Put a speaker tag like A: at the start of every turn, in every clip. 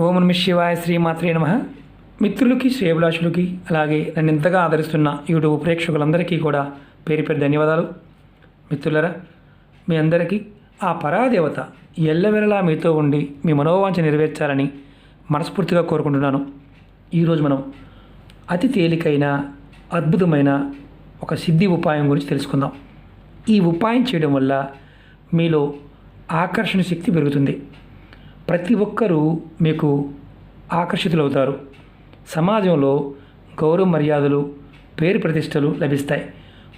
A: ఓం నమ శివాయ శ్రీమాత్రే నమ. మిత్రులకి శ్రేభిలాషులకి అలాగే నన్ను ఇంతగా ఆదరిస్తున్న యూట్యూబ్ ప్రేక్షకులందరికీ కూడా పేరు పేరు ధన్యవాదాలు. మిత్రులరా మీ అందరికీ ఆ పరాదేవత ఎల్లవెల్లలా మీతో ఉండి మీ మనోవాంఛ నెరవేర్చాలని మనస్ఫూర్తిగా కోరుకుంటున్నాను. ఈరోజు మనం అతి తేలికైన అద్భుతమైన ఒక సిద్ధి ఉపాయం గురించి తెలుసుకుందాం. ఈ ఉపాయం చేయడం వల్ల మీలో ఆకర్షణ శక్తి పెరుగుతుంది. ప్రతి ఒక్కరూ మీకు ఆకర్షితులవుతారు. సమాజంలో గౌరవ మర్యాదలు పేరు ప్రతిష్టలు లభిస్తాయి.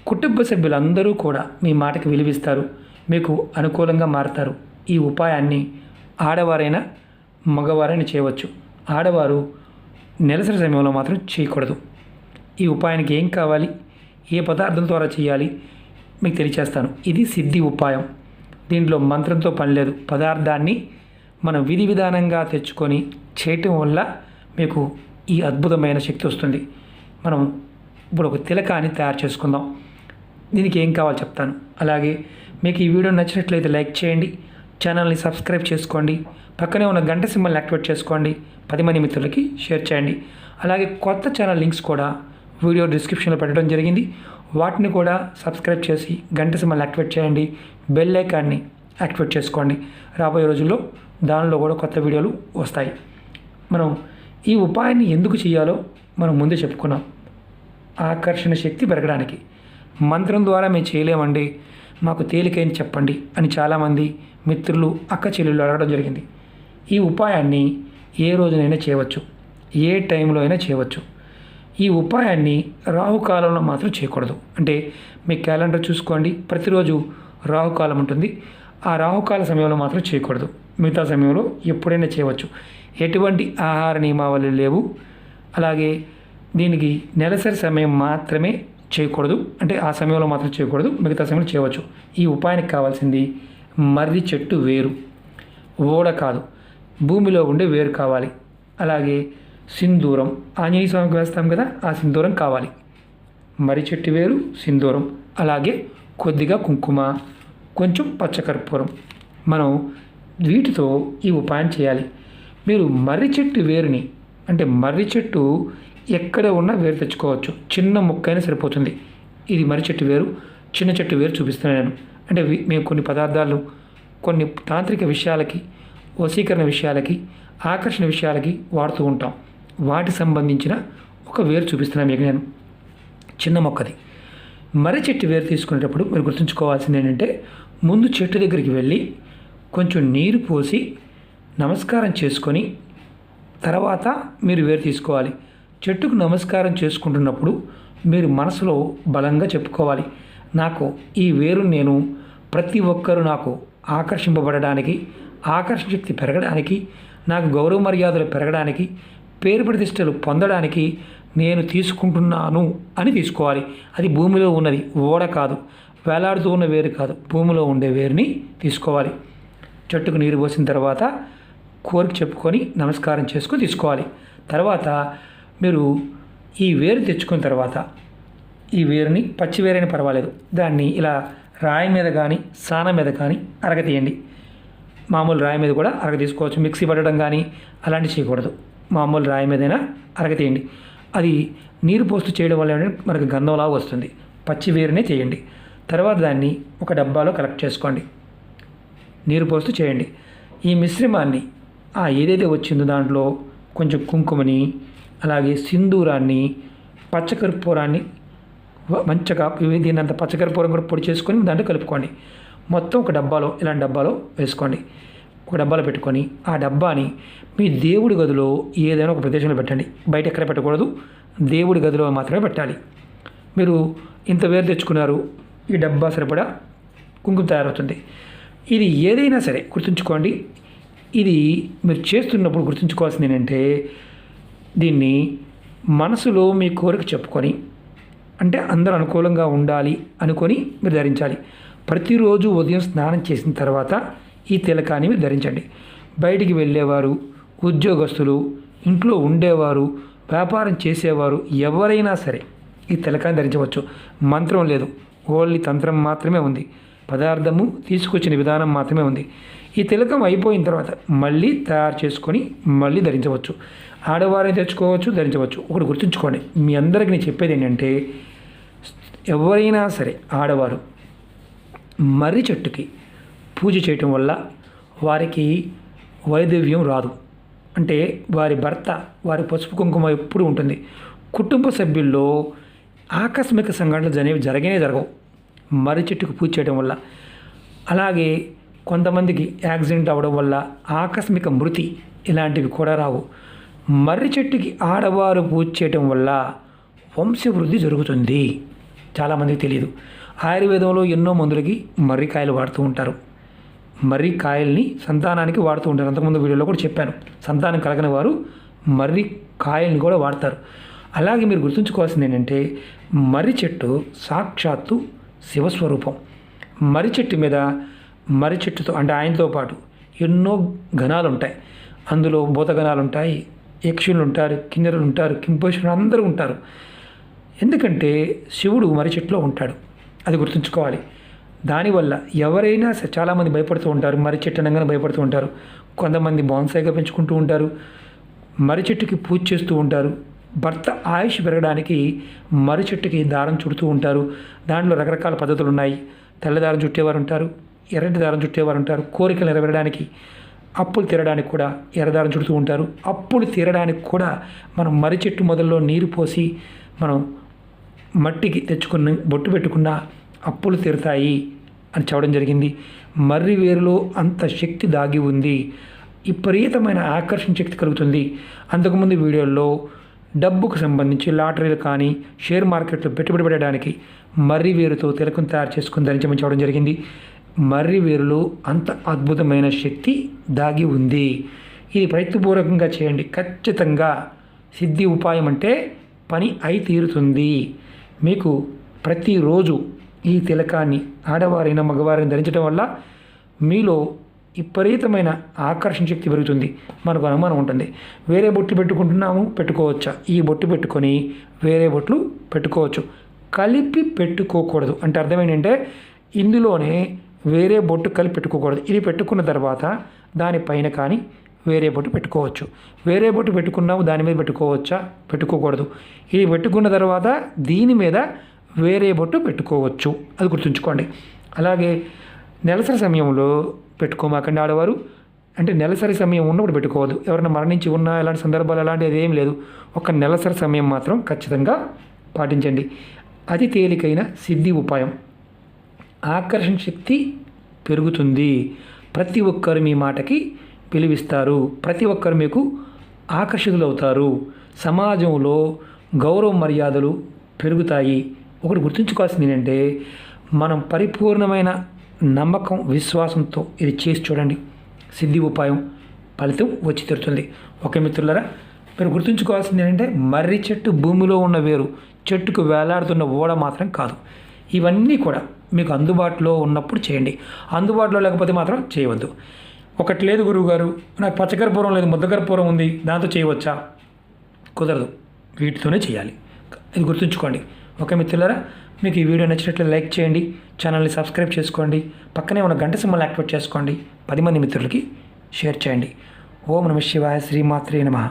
A: కుటుంబ సభ్యులందరూ కూడా మీ మాటకి విలువిస్తారు. మీకు అనుకూలంగా మారతారు. ఈ ఉపాయాన్ని ఆడవారైనా మగవారైనా చేయవచ్చు. ఆడవారు నెలసరి సమయంలో మాత్రం చేయకూడదు. ఈ ఉపాయానికి ఏం కావాలి? ఏ పదార్థం ద్వారా చేయాలి? మీకు తెలియచేస్తాను. ఇది సిద్ధి ఉపాయం. దీంట్లో మంత్రంతో పని లేదు పదార్థాన్ని మనం విధి విధానంగా తెచ్చుకొని చేయటం వల్ల మీకు ఈ అద్భుతమైన శక్తి వస్తుంది. మనం ఇప్పుడు ఒక తిలకాన్ని తయారు చేసుకుందాం. దీనికి ఏం కావాలో చెప్తాను. అలాగే మీకు ఈ వీడియో నచ్చినట్లయితే లైక్ చేయండి. ఛానల్ని సబ్స్క్రైబ్ చేసుకోండి. పక్కనే ఉన్న గంట సింబల్ని యాక్టివేట్ చేసుకోండి. పది మంది మిత్రులకి షేర్ చేయండి. అలాగే కొత్త ఛానల్ లింక్స్ కూడా వీడియో డిస్క్రిప్షన్లో పెట్టడం జరిగింది. వాటిని కూడా సబ్స్క్రైబ్ చేసి గంట సింబల్ యాక్టివేట్ చేయండి. బెల్ ఐకాన్ని యాక్టివేట్ చేసుకోండి. రాబోయే రోజుల్లో దానిలో కూడా కొత్త వీడియోలు వస్తాయి. మనం ఈ ఉపాయాన్ని ఎందుకు చేయాలో మనం ముందే చెప్పుకున్నాం. ఆకర్షణ శక్తి పెరగడానికి. మంత్రం ద్వారా మేము చేయలేమండి. మాకు తేలికైన చెప్పండి అని చాలామంది మిత్రులు అక్క చెల్లెళ్ళు అడగడం జరిగింది. ఈ ఉపాయాన్ని ఏ రోజునైనా చేయవచ్చు. ఏ టైంలో అయినా చేయవచ్చు. ఈ ఉపాయాన్ని రాహుకాలంలో మాత్రం చేయకూడదు. అంటే మీ క్యాలెండర్ చూసుకోండి. ప్రతిరోజు రాహుకాలం ఉంటుంది. ఆ రాహుకాల సమయంలో మాత్రం చేయకూడదు. మిగతా సమయంలో ఎప్పుడైనా చేయవచ్చు. ఎటువంటి ఆహార నియమావళి లేవు. అలాగే దీనికి నెలసరి సమయం మాత్రమే చేయకూడదు. అంటే ఆ సమయంలో మాత్రం చేయకూడదు. మిగతా సమయంలో చేయవచ్చు. ఈ ఉపాయానికి కావాల్సింది మర్రి చెట్టు వేరు. ఓడ కాదు. భూమిలో ఉండే వేరు కావాలి. అలాగే సింధూరం. ఆంజనేయ స్వామికి వేస్తాం కదా ఆ సింధూరం కావాలి. మర్రి చెట్టు వేరు సింధూరం. అలాగే కొద్దిగా కుంకుమ కొంచెం పచ్చకర్పూరం మనం వీటితో ఈ ఉపాయం చేయాలి. మీరు మర్రి చెట్టు వేరుని అంటే మర్రి చెట్టు ఎక్కడ ఉన్నా వేరు తెచ్చుకోవచ్చు. చిన్న మొక్కైనా సరిపోతుంది. ఇది మర్రి చెట్టు వేరు చిన్న చెట్టు వేరు చూపిస్తున్నాను నేను. అంటే మేము కొన్ని పదార్థాలు కొన్ని తాంత్రిక విషయాలకి వశీకరణ విషయాలకి ఆకర్షణ విషయాలకి వాడుతూ ఉంటాం. వాటి సంబంధించిన ఒక వేరు చూపిస్తున్నాను మీకు నేను. చిన్న మొక్కది. మర్రి చెట్టు వేరు తీసుకునేటప్పుడు మీరు గుర్తుంచుకోవాల్సింది ఏంటంటే ముందు చెట్టు దగ్గరికి వెళ్ళి కొంచెం నీరు పోసి నమస్కారం చేసుకొని తర్వాత మీరు వేరు తీసుకోవాలి. చెట్టుకు నమస్కారం చేసుకుంటున్నప్పుడు మీరు మనసులో బలంగా చెప్పుకోవాలి. నాకు ఈ వేరు నేను ప్రతి ఒక్కరూ నాకు ఆకర్షింపబడడానికి ఆకర్షణ శక్తి పెరగడానికి నాకు గౌరవ మర్యాదలు పెరగడానికి పేరు ప్రతిష్టలు పొందడానికి నేను తీసుకుంటున్నాను అని తీసుకోవాలి. అది భూమిలో ఉన్నది ఓడ కాదు. వేలాడుతూ ఉన్న వేరు కాదు. భూమిలో ఉండే వేరుని తీసుకోవాలి. చెట్టుకు నీరు పోసిన తర్వాత కోరిక చెప్పుకొని నమస్కారం చేసుకుని తీసుకోవాలి. తర్వాత మీరు ఈ వేరు తెచ్చుకున్న తర్వాత ఈ వేరుని పచ్చి వేరైనా పర్వాలేదు. దాన్ని ఇలా రాయి మీద కానీ సాన మీద కానీ అరగతీయండి మామూలు రాయి మీద కూడా అరగ తీసుకోవచ్చు. మిక్సీ పట్టడం కానీ అలాంటివి చేయకూడదు. మామూలు రాయి మీదైనా అరగతీయండి అది నీరు పోస్తూ చేయడం వల్ల మనకు గంధంలాగా వస్తుంది. పచ్చి వేరునే చేయండి తర్వాత దాన్ని ఒక డబ్బాలో కలెక్ట్ చేసుకోండి. నీరు పోస్తూ చేయండి. ఈ మిశ్రమాన్ని ఆ ఏదైతే వచ్చిందో దాంట్లో కొంచెం కుంకుమని అలాగే సింధూరాన్ని పచ్చకర్పూరాన్ని మంచిగా దీని అంత పచ్చకర్పూరం కూడా పొడి చేసుకొని దాంట్లో కలుపుకోండి. మొత్తం ఒక డబ్బాలో ఇలాంటి డబ్బాలో వేసుకోండి. ఒక డబ్బాలో పెట్టుకొని ఆ డబ్బాని మీ దేవుడి గదిలో ఏదైనా ఒక ప్రదేశంలో పెట్టండి. బయట ఎక్కడ పెట్టకూడదు దేవుడి గదిలో మాత్రమే పెట్టాలి. మీరు ఇంత వేరు తెచ్చుకున్నారు ఈ డబ్బా సరిపడా కుంకుమ తయారవుతుంది. ఇది ఏదైనా సరే గుర్తుంచుకోండి. ఇది మీరు చేస్తున్నప్పుడు గుర్తుంచుకోవాల్సింది ఏంటంటే దీన్ని మనసులో మీ కోరిక చెప్పుకొని అంటే అందరూ అనుకూలంగా ఉండాలి అనుకొని మీరు ధరించాలి. ప్రతిరోజు ఉదయం స్నానం చేసిన తర్వాత ఈ తిలకాన్ని మీరు ధరించండి. బయటికి వెళ్ళేవారు ఉద్యోగస్తులు ఇంట్లో ఉండేవారు వ్యాపారం చేసేవారు ఎవరైనా సరే ఈ తిలకాన్ని ధరించవచ్చు. మంత్రం లేదు. ఓన్లీ తంత్రం మాత్రమే ఉంది. పదార్థము తీసుకొచ్చిన విధానం మాత్రమే ఉంది. ఈ తిలకం అయిపోయిన తర్వాత మళ్ళీ తయారు చేసుకొని మళ్ళీ ధరించవచ్చు. ఆడవారిని తెచ్చుకోవచ్చు ధరించవచ్చు. ఒకటి గుర్తుంచుకోండి. మీ అందరికీ నేను చెప్పేది ఏంటంటే ఎవరైనా సరే ఆడవారు మర్రి చెట్టుకి పూజ చేయటం వల్ల వారికి వైదవ్యం రాదు. అంటే వారి భర్త వారి పసుపు కుంకుమ ఎప్పుడు ఉంటుంది. కుటుంబ సభ్యుల్లో ఆకస్మిక సంఘటనలు అనేవి జరగనే జరగవు. మర్రి చెట్టుకు పూజ చేయడం వల్ల. అలాగే కొంతమందికి యాక్సిడెంట్ అవ్వడం వల్ల ఆకస్మిక మృతి ఇలాంటివి కూడా రావు. మర్రి చెట్టుకి ఆడవారు పూజ చేయటం వల్ల వంశవృద్ధి జరుగుతుంది. చాలామందికి తెలియదు ఆయుర్వేదంలో ఎన్నో మందులకి మర్రికాయలు వాడుతూ ఉంటారు. మర్రి కాయల్ని సంతానానికి వాడుతూ ఉంటారు. అంతకుముందు వీడియోలో కూడా చెప్పాను. సంతానం కలగని వారు మర్రి కాయల్ని కూడా వాడతారు. అలాగే మీరు గుర్తుంచుకోవాల్సింది ఏంటంటే మర్రి చెట్టు సాక్షాత్తు శివస్వరూపం. మర్రి చెట్టు మీద మర్రి చెట్టుతో అంటే ఆయనతో పాటు ఎన్నో గణాలు ఉంటాయి అందులో భూతగణాలు ఉంటాయి యక్షులు ఉంటారు కిన్నెరులు ఉంటారు కింపోషులు అందరూ ఉంటారు. ఎందుకంటే శివుడు మర్రి చెట్టులో ఉంటాడు. అది గుర్తుంచుకోవాలి. దానివల్ల ఎవరైనా సరే చాలామంది భయపడుతూ ఉంటారు. మర్రి చెట్టు అనగానే భయపడుతూ ఉంటారు. కొంతమంది బాన్సాయిగా పెంచుకుంటూ ఉంటారు. మర్రి చెట్టుకి పూజ చేస్తూ ఉంటారు. భర్త ఆయుష్ పెరగడానికి మర్రి చెట్టుకి దారం చుడుతూ ఉంటారు. దాంట్లో రకరకాల పద్ధతులు ఉన్నాయి. తెల్లదారం చుట్టేవారు ఉంటారు. ఎర్రటి దారం చుట్టేవారు ఉంటారు. కోరికలు నెరవేరడానికి అప్పులు తీరడానికి కూడా ఎర్రదారం చుడుతూ ఉంటారు. అప్పులు తీరడానికి కూడా మనం మర్రి చెట్టు మొదల్లో నీరు పోసి మనం మట్టికి తెచ్చుకున్న బొట్టు పెట్టుకున్న అప్పులు తీరుతాయి అని చెప్పడం జరిగింది. మర్రి వేరులో అంత శక్తి దాగి ఉంది. విపరీతమైన ఆకర్షణ శక్తి కలుగుతుంది. అంతకుముందు వీడియోల్లో డబ్బుకు సంబంధించి లాటరీలు కానీ షేర్ మార్కెట్లో పెట్టుబడి పెట్టడానికి మర్రి వేరుతో తిలకం తయారు చేసుకుని ధరించమని జరిగింది. మర్రి వేరులో అంత అద్భుతమైన శక్తి దాగి ఉంది. ఇది ప్రయత్నపూర్వకంగా చేయండి. ఖచ్చితంగా సిద్ధి ఉపాయం అంటే పని అయి తీరుతుంది. మీకు ప్రతిరోజు ఈ తిలకాన్ని ఆడవారైన మగవారిని ధరించడం వల్ల మీలో విపరీతమైన ఆకర్షణ శక్తి పెరుగుతుంది. మనకు అనుమానం ఉంటుంది. వేరే బొట్లు పెట్టుకుంటున్నాము పెట్టుకోవచ్చా? ఈ బొట్టు పెట్టుకొని వేరే బొట్లు పెట్టుకోవచ్చు. కలిపి పెట్టుకోకూడదు. అంటే అర్థం ఏంటంటే ఇందులోనే వేరే బొట్టు కలిపి పెట్టుకోకూడదు. ఇది పెట్టుకున్న తర్వాత దానిపైన కానీ వేరే బొట్టు పెట్టుకోవచ్చు. వేరే బొట్టు పెట్టుకున్నాము దాని మీద పెట్టుకోవచ్చా? పెట్టుకోకూడదు. ఇది పెట్టుకున్న తర్వాత దీని మీద వేరే బొట్టు పెట్టుకోవచ్చు. అది గుర్తుంచుకోండి. అలాగే నెలసరి సమయంలో పెట్టుకోమాకండి ఆడవారు. అంటే నెలసరి సమయం ఉన్నప్పుడు పెట్టుకోవద్దు. ఎవరైనా మరణించి ఉన్నా ఎలాంటి సందర్భాలు అలాంటిది ఏం లేదు. ఒక నెలసరి సమయం మాత్రం ఖచ్చితంగా పాటించండి. అతి తేలికైన సిద్ధి ఉపాయం. ఆకర్షణ శక్తి పెరుగుతుంది. ప్రతి ఒక్కరు మీ మాటకి పిలువిస్తారు. ప్రతి ఒక్కరు మీకు ఆకర్షితులవుతారు. సమాజంలో గౌరవ మర్యాదలు పెరుగుతాయి. ఒకటి గుర్తుంచుకోవాల్సింది ఏంటంటే మనం పరిపూర్ణమైన నమ్మకం విశ్వాసంతో ఇది చేసి చూడండి. సిద్ధి ఉపాయం ఫలితం వచ్చి తీరుతుంది. ఓకే మిత్రులరా మీరు గుర్తుంచుకోవాల్సింది ఏంటంటే మర్రి చెట్టు భూమిలో ఉన్న వేరు చెట్టుకు వేలాడుతున్న ఓడ మాత్రం కాదు. ఇవన్నీ కూడా మీకు అందుబాటులో ఉన్నప్పుడు చేయండి. అందుబాటులో లేకపోతే మాత్రం చేయవద్దు. ఒకటి లేదు గురువు గారు నాకు పచ్చకర్పూరం లేదు ముద్దకర్పూరం ఉంది దాంతో చేయవచ్చా? కుదరదు. వీటితోనే చేయాలి. ఇది గుర్తుంచుకోండి. ఓకే మిత్రులారా మీకు ఈ వీడియో నచ్చినట్లు లైక్ చేయండి ఛానల్ని సబ్స్క్రైబ్ చేసుకోండి పక్కనే ఉన్న గంట సింబల్ యాక్టివేట్ చేసుకోండి పది మంది మిత్రులకి షేర్ చేయండి. ఓం నమ శివాయ శ్రీమాత్రే నమః.